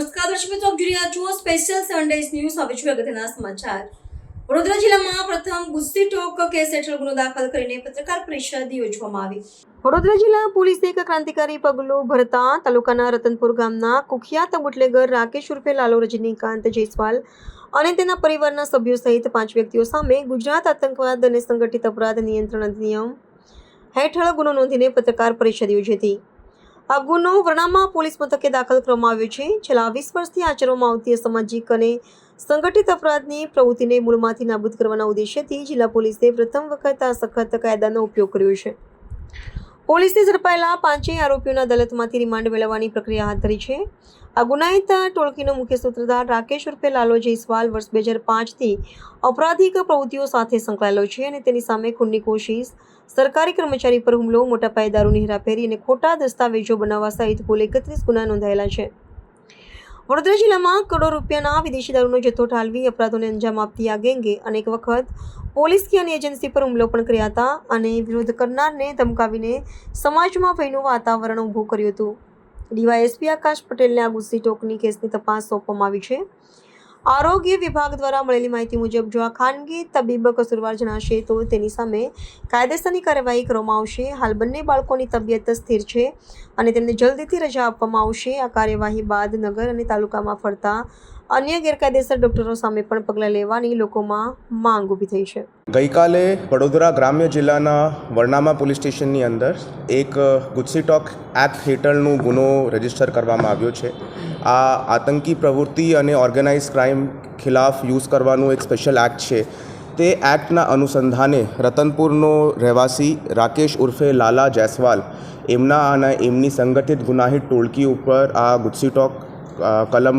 આપ જોઈ છો સ્પેશિયલ સન્ડેઝ ન્યૂઝ હવે છું અગત્યના સમાચાર. વડોદરા જિલ્લામાં પ્રથમ ગુસ્સી ટોક કેસ હેઠળ ગુનો દાખલ કરીને પત્રકાર પરિષદ યોજવામાં આવી. વડોદરા જિલ્લા પોલીસે એક ક્રાંતિકારી પગલું ભરતા તાલુકાના રતનપુર ગામના કુખ્યાત બુટલેગર, રાકેશ ઉર્ફે લાલો રજનીકાંત જયસ્વાલ અને તેના પરિવારના સભ્યો સહિત પાંચ વ્યક્તિઓ સામે ગુજરાત આતંકવાદ અને સંગઠિત અપરાધ નિયંત્રણ અધિનિયમ હેઠળ ગુનો નોંધીને પત્રકાર પરિષદ યોજી હતી. આ ગુનો વરણામા પોલીસ મથકે દાખલ કરવામાં આવ્યો છે. છેલ્લા વીસ વર્ષથી આચરવામાં આવતી સામાજિક અને સંગઠિત અપરાધની પ્રવૃત્તિને મૂળમાંથી નાબૂદ કરવાના ઉદ્દેશ્યથી જિલ્લા પોલીસે પ્રથમ વખત આ સખત કાયદાનો ઉપયોગ કર્યો છે. પોલીસે ઝડપાયેલા પાંચેય આરોપીઓના અદાલતમાંથી રિમાન્ડ મેળવવાની પ્રક્રિયા હાથ ધરી છે. આ ગુનાહિત ટોળકીનો મુખ્ય સૂત્રધાર રાકેશ ઉર્ફે લાલો જયસ્વાલ વર્ષ બે હજાર પાંચથી અપરાધિક પ્રવૃત્તિઓ સાથે સંકળાયેલો છે અને તેની સામે ખૂનની કોશિશ. સરકારી કર્મચારી પર હુમલો, મોટા પાયે દારૂની હેરાફેરી અને ખોટા દસ્તાવેજો બનાવવા સહિત કુલ એકત્રીસ ગુના નોંધાયેલા છે. વડોદરા જિલ્લામાં કરોડો રૂપિયાના વિદેશી દારૂનો જથ્થો ઠાલવી, અપરાધોને અંજામ આપતી આ ગેંગે અનેક વખત પોલીસ કે અન્ય એજન્સી પર હુમલો પણ કર્યા હતા અને વિરોધ કરનારને ધમકાવીને સમાજમાં ભયનું વાતાવરણ ઊભું કર્યું હતું. ડીવાયએસપી આકાશ પટેલને આ ગુસ્સી ટોકની કેસની તપાસ સોંપવામાં આવી છે. આરોગ્ય વિભાગ દ્વારા મળેલી માહિતી મુજબ જો આ ખાનગી તબીબ કસૂરવાર જણાશે તો તેની સામે કાયદેસરની કાર્યવાહી કરવામાં આવશે. હાલ બંને બાળકોની તબિયત સ્થિર છે અને તેમને જલ્દીથી રજા આપવામાં આવશે. આ કાર્યવાહી બાદ નગર અને તાલુકામાં ફરતા અન્ય ગેરકાયદેસર ડોક્ટરો સામે પણ પગલાં લેવાની લોકોમાં માંગ ઊભી થઈ છે. ગઈકાલે વડોદરા ગ્રામ્ય જિલ્લાના વરનામા પોલીસ સ્ટેશનની અંદર એક ગુજસીટોક એક્ટ હેઠળનું ગુનો રજિસ્ટર કરવામાં આવ્યો છે. આ આતંકી પ્રવૃત્તિ અને ઓર્ગેનાઇઝ ક્રાઇમ ખિલાફ યુઝ કરવાનું એક સ્પેશિયલ એક્ટ છે. તે એક્ટના અનુસંધાને રતનપુરનો રહેવાસી રાકેશ ઉર્ફે લાલા જયસ્વાલ એમના અને એમની સંગઠિત ગુનાહિત ટોળકી ઉપર આ ગુજસીટોક કલમ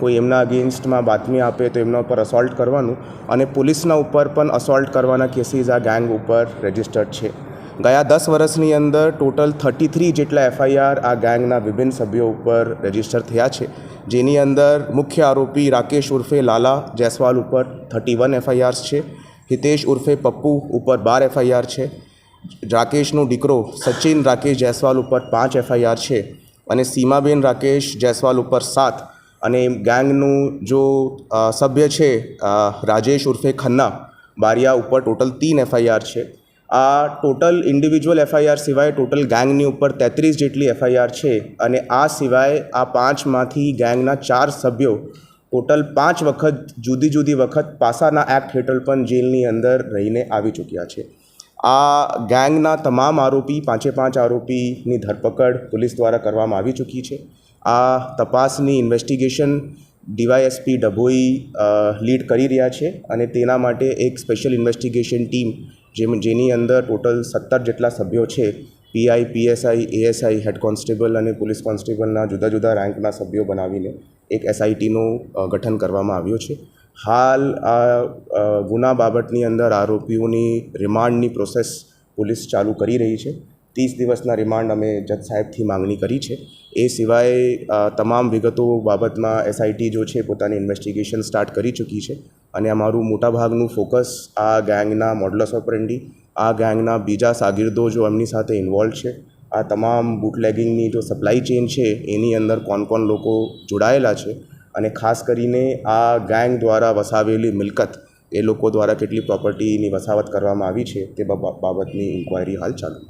કોઈ એમના અગેન્સ્ટમાં બાતમી આપે તો એમના ઉપર અસોલ્ટ કરવાનું અને પોલીસના ઉપર પણ અસોલ્ટ કરવાના કેસીસ આ ગેંગ ઉપર રજિસ્ટર્ડ છે. ગયા દસ વર્ષની અંદર ટોટલ થર્ટી થ્રી જેટલા એફઆઈઆર આ ગેંગના વિભિન્ન સભ્યો ઉપર રજિસ્ટર થયા છે. જેની અંદર મુખ્ય આરોપી રાકેશ ઉર્ફે લાલા જયસ્વાલ ઉપર થર્ટી વન એફઆઈઆર્સ છે. હિતેશ ઉર્ફે પપ્પુ ઉપર બાર એફઆઈઆર છે. રાકેશનો દીકરો સચિન રાકેશ જયસ્વાલ ઉપર પાંચ એફઆઈઆર છે. અને સીમાબેન રાકેશ જયસ્વાલ ઉપર સાત અને ગેંગનું જો સભ્ય છે રાજેશ ઉર્ફે ખન્ના, બારિયા ઉપર ટોટલ તીન એફઆઈઆર છે. આ ટોટલ ઇન્ડિવિજ્યુઅલ એફઆઈઆર સિવાય ટોટલ ગેંગની ઉપર તેત્રીસ જેટલી એફઆઈઆર છે અને આ સિવાય આ પાંચમાંથી ગેંગના ચાર સભ્યો ટોટલ પાંચ વખત જુદી જુદી વખત પાસાના એક્ટ હેઠળ પણ જેલની અંદર રહીને આવી ચૂક્યા છે. આ ગેંગના તમામ આરોપી પાંચે પાંચ આરોપીની ધરપકડ પોલીસ દ્વારા કરવામાં આવી ચૂકી છે. આ તપાસની ઇન્વેસ્ટિગેશન ડીવાયએસપી ડભોઈ લીડ કરી રહ્યા છે અને તેના માટે એક સ્પેશિયલ ઇન્વેસ્ટિગેશન ટીમ જેમ, જેની અંદર ટોટલ સત્તર જેટલા સભ્યો છે, PI, PSI, ASI, head constable અને પોલીસ કોન્સ્ટેબલના જુદા જુદા રેન્કના સભ્યો બનાવીને એક એસઆઈટીનું ગઠન કરવામાં આવ્યું છે. હાલ આ ગુના બાબતની અંદર આરોપીઓની રિમાન્ડની પ્રોસેસ પોલીસ ચાલુ કરી રહી છે. ત્રીસ દિવસના રિમાન્ડ અમે જજ સાહેબથી માંગણી કરી છે. એ સિવાય તમામ વિગતો બાબતમાં એસઆઈટી જો છે પોતાની ઇન્વેસ્ટિગેશન સ્ટાર્ટ કરી ચૂકી છે અને અમારું મોટાભાગનું ફોકસ આ ગેંગના મોડલસ ઓપરેન્ડી આ ગેંગના બીજા સાગીરદો જો એમની સાથે ઇન્વોલ્વ છે, આ તમામ બુટલેગિંગની જો સપ્લાય ચેન છે, એની અંદર કોણ કોણ લોકો જોડાયેલા છે અને ખાસ કરીને આ ગેંગ દ્વારા વસાવેલી મિલકત, એ લોકો દ્વારા કેટલી પ્રોપર્ટીની વસાવત કરવામાં આવી છે તે બાબ- બાબતની ઇન્ક્વાયરી હાલ ચાલુ